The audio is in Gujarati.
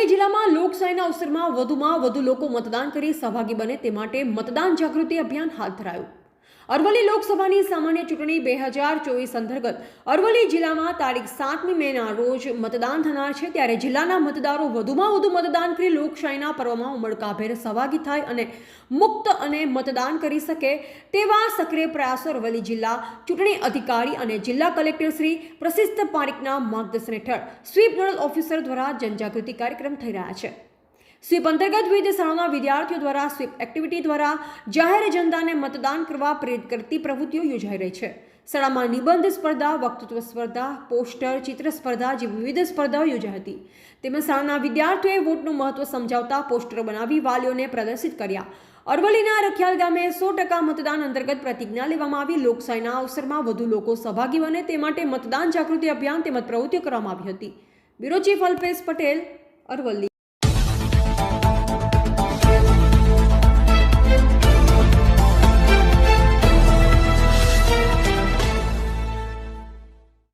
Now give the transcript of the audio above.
જિલ્લામાં લોકશાહીના અવસરમાં વધુમાં વધુ લોકો મતદાન કરી સહભાગી બને તે માટે મતદાન જાગૃતિ અભિયાન હાથ ધરાયું. અરવલ્લી લોકસભાની સામાન્ય ચૂંટણી બે હજાર ચોવીસ અંતર્ગત અરવલ્લી જિલ્લામાં તારીખ સાતમી મેના રોજ મતદાન થનાર છે ત્યારે જિલ્લાના મતદારો વધુમાં વધુ મતદાન કરી લોકશાહીના પર્વમાં ઉમળકાભેર સહભાગી થાય અને મુક્ત અને મતદાન કરી શકે તેવા સક્રિય પ્રયાસો અરવલ્લી જિલ્લા ચૂંટણી અધિકારી અને જિલ્લા કલેક્ટર શ્રી પ્રશિસ્ત પારીકના માર્ગદર્શન હેઠળ સ્વીપ નોડલ ઓફિસર દ્વારા જનજાગૃતિ કાર્યક્રમ થઈ રહ્યા છે. સ્વીપ અંતર્ગત વિવિધ શાળાના વિદ્યાર્થીઓ દ્વારા સ્વીપ એક્ટિવિટી દ્વારા જાહેર જનતાને મતદાન કરવા પ્રેરિત કરતી પ્રવૃત્તિઓ યોજાઈ રહી છે. શાળામાં નિબંધ સ્પર્ધા, વક્તૃત્વ સ્પર્ધા, પોસ્ટર, ચિત્ર સ્પર્ધા જેવી વિવિધ સ્પર્ધાઓ યોજાઈ હતી. તેમજ શાળાના વિદ્યાર્થીઓએ વોટનું મહત્વ સમજાવતા પોસ્ટર બનાવી વાલીઓને પ્રદર્શિત કર્યા. અરવલ્લીના રખિયાલ ગામે સો ટકા મતદાન અંતર્ગત પ્રતિજ્ઞા લેવામાં આવી. લોકશાહીના અવસરમાં વધુ લોકો સહભાગી બને તે માટે મતદાન જાગૃતિ અભિયાન તેમજ પ્રવૃત્તિઓ કરવામાં આવી હતી. Bureau chief Alpesh Patel, Aravalli.